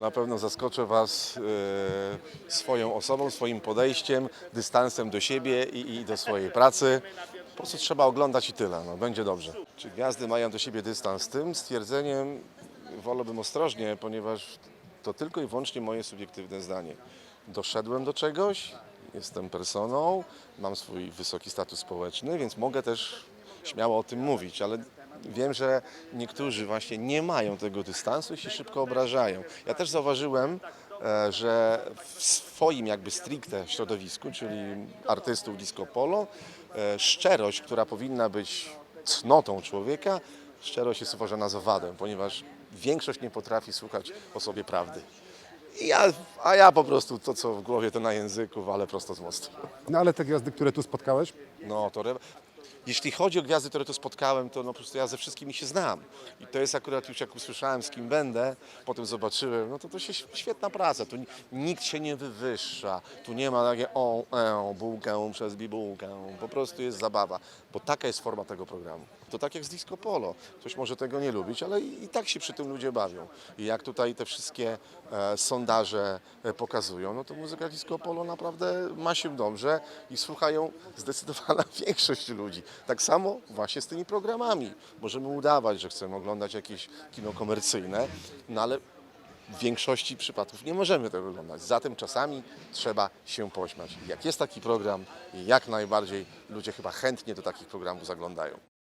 Na pewno zaskoczę Was e, swoją osobą, swoim podejściem, dystansem do siebie i, i do swojej pracy. Po prostu trzeba oglądać i tyle, no, będzie dobrze. Czy gwiazdy mają do siebie dystans? Z tym stwierdzeniem wolałbym ostrożnie, ponieważ to tylko i wyłącznie moje subiektywne zdanie. Doszedłem do czegoś, jestem personą, mam swój wysoki status społeczny, więc mogę też śmiało o tym mówić, ale wiem, że niektórzy właśnie nie mają tego dystansu i się szybko obrażają. Ja też zauważyłem, e, że w swoim jakby stricte środowisku, czyli artystów disco polo, e, szczerość, która powinna być cnotą człowieka, szczerość jest uważana za wadę, ponieważ większość nie potrafi słuchać o sobie prawdy. Ja, a ja po prostu to, co w głowie, to na języku, ale prosto z mostu. No ale te gwiazdy, które tu spotkałeś, No to. Jeśli chodzi o gwiazdy, które tu spotkałem, to no, po prostu ja ze wszystkimi się znam. I to jest akurat już jak usłyszałem, z kim będę, potem zobaczyłem, no to to się świetna praca. Tu ni- nikt się nie wywyższa. Tu nie ma takie o, e, bułkę przez bibułkę. Po prostu jest zabawa, bo taka jest forma tego programu. To tak jak z disco polo. Ktoś może tego nie lubić, ale i, i tak się przy tym ludzie bawią. I jak tutaj te wszystkie e, sondaże e, pokazują, no to muzyka disco polo naprawdę ma się dobrze i słuchają zdecydowana większość ludzi. Tak samo właśnie z tymi programami. Możemy udawać, że chcemy oglądać jakieś kino komercyjne, no ale w większości przypadków nie możemy tego oglądać. Zatem czasami trzeba się pośmiać. Jak jest taki program, jak najbardziej ludzie chyba chętnie do takich programów zaglądają.